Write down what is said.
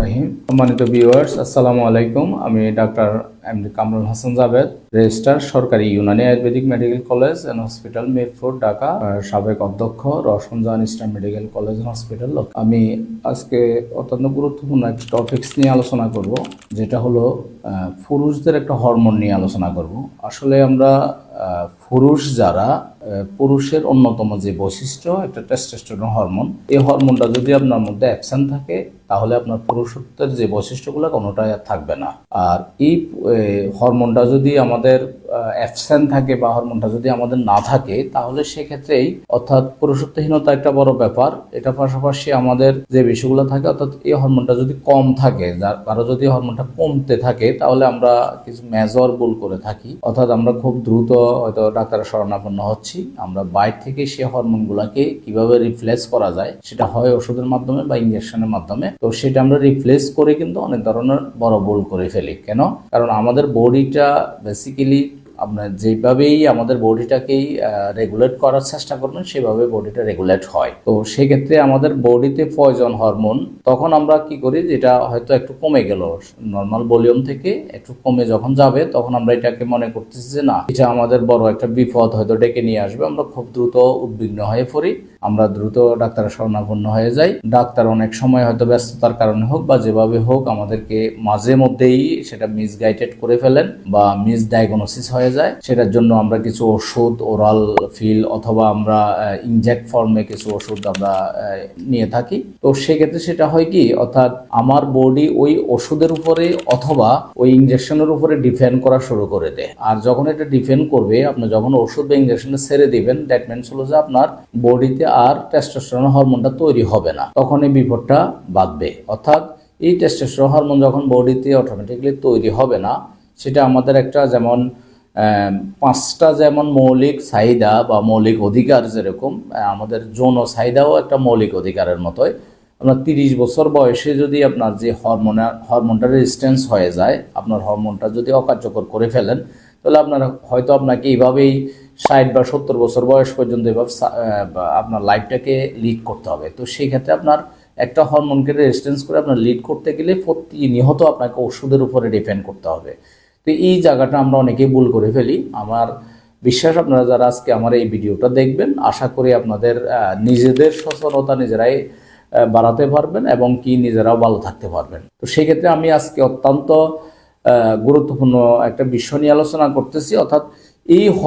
রাহিম সম্মানিত ভিউয়ার্স আসসালামু আলাইকুম। আমি doctor M D Kamrul Hasan Javed registrar সরকারি Unani Ayurvedic medical college and hospital Mirpur, Dhaka সাবেক অধ্যক্ষ Roushan Jahan Islam medical college hospital আমি আজকে অত্যন্ত গুরুত্বপূর্ণ একটা টপিক্স নিয়ে আলোচনা করব, যেটা হলো পুরুষদের একটা হরমোন নিয়ে আলোচনা করব। আসলে আমরা পুরুষ যারা পুরুষের অন্যতম যে বৈশিষ্ট্য, একটা টেস্টোস্টেরন হরমোন এই হরমোনটা যদি আপনার মধ্যে অ্যাবসেন্ট থাকে, তাহলে আপনার পুরুষত্বের যে বৈশিষ্ট্যগুলো, কোনোটাই আর থাকবে না। আর এই হরমোনটা যদি আমাদের অ্যাবসেন্ট থাকে বা হরমোনটা যদি আমাদের না থাকে, তাহলে সেক্ষেত্রেই অর্থাৎ পুরুষত্বহীনতা একটা বড় ব্যাপার। এটা পাশাপাশি আমাদের যে বিষয়গুলো থাকে, অর্থাৎ এই হরমোনটা যদি কম থাকে, যার, কারও যদি হরমোনটা কমতে থাকে, তাহলে আমরা কিছু মেজর ভুল করে থাকি। অর্থাৎ আমরা খুব দ্রুত হয়তো ডাক্তারের শরণাপন্ন হচ্ছি। আমরা বাইরে থেকে সে হরমোনগুলোকে কীভাবে রিপ্লেস করা যায়, সেটা হয় ওষুধের মাধ্যমে বা ইঞ্জেকশনের মাধ্যমে। তো সেটা আমরা রিপ্লেস করে কিন্তু অনেক ধরনের বড় ভুল করে ফেলি। কেন? কারণ আমাদের বডিটা বেসিক্যালি আপনার যেভাবেই আমাদের বডিটাকেই রেগুলেট করার চেষ্টা করবেন, সেভাবে বডিটা রেগুলেট হয়। তো সেক্ষেত্রে আমাদের বডিতে পয়জন হরমোন তখন আমরা কি করি, যেটা হয়তো একটু কমে গেল নর্মাল ভলিউম থেকে একটু কমে যখন যাবে, তখন আমরা এটাকে মনে করতেছি যে, না, এটা আমাদের বড় একটা বিপদ, হয়তো ডেকে নিয়ে আসবে। আমরা খুব দ্রুত উদ্বিগ্ন হয়ে পড়ি। আমরা দ্রুত ডাক্তারের শরণাপন্ন হয়ে যাই। ডাক্তার অনেক সময় হয়তো ব্যস্ততার কারণে হোক বা যেভাবে হোক আমাদেরকে মাঝে মধ্যেই সেটা মিসগাইডেড করে ফেলেন বা মিস ডায়াগনোসিস হয়ে যায়। সেটার জন্য আমরা কিছু ওষুধ ওরাল ফিল অথবা আমরা ইনজেক্ট ফর্মে কিছু ওষুধ আমরা নিয়ে থাকি। তো সেক্ষেত্রে সেটা হয় কি, অর্থাৎ আমার বডি ওই ওষুধের উপরে অথবা ওই ইঞ্জেকশনের উপরে ডিপেন্ড করা শুরু করে দেয়। আর যখন এটা ডিপেন্ড করবে, আপনি যখন ওষুধ বা ইঞ্জেকশনটা ছেড়ে দিবেন দ্যাট মিনস হলো যে আপনার বডিতে আর টেস্টোস্টেরন হরমোনটা তৈরি হবে না। তখন এই বিপদটা বাঁধবে। অর্থাৎ এই টেস্টোস্টেরন হরমোন যখন বডিতে অটোমেটিকলি তৈরি হবে না, সেটা আমাদের একটা যেমন পাঁচটা যেমন মৌলিক চাহিদা বা মৌলিক অধিকার যেরকম আমাদের যৌন চাহিদাও একটা মৌলিক অধিকারের মতোই। আপনার তিরিশ বছর বয়সে যদি আপনার যে হরমোনার হরমোনটা রেজিস্ট্যান্স হয়ে যায়, আপনার হরমোনটা যদি অকার্যকর করে ফেলেন, তাহলে আপনার হয়তো আপনাকে এইভাবেই ষাট বা সত্তর বছর বয়স পর্যন্ত এভাবে আপনার লাইফটাকে লিড করতে হবে। তো সেই ক্ষেত্রে আপনার একটা হরমোনকে রেজিস্ট্যান্স করে আপনার লিড করতে গেলে প্রতিনিয়ত আপনাকে ওষুধের উপরে ডিপেন্ড করতে হবে। তো এই জায়গাটা আমরা অনেকেই ভুল করে ফেলি। আমার বিশ্বাস, আপনারা যারা আজকে আমার এই ভিডিওটা দেখবেন, আশা করি আপনাদের নিজেদের সচেতনতা নিজেরাই বাড়াতে পারবেন এবং কি নিজেরাও ভালো থাকতে পারবেন। তো সেক্ষেত্রে আমি আজকে অত্যন্ত গুরুত্বপূর্ণ একটা বিষয় নিয়ে আলোচনা করতেছি। অর্থাৎ এই হর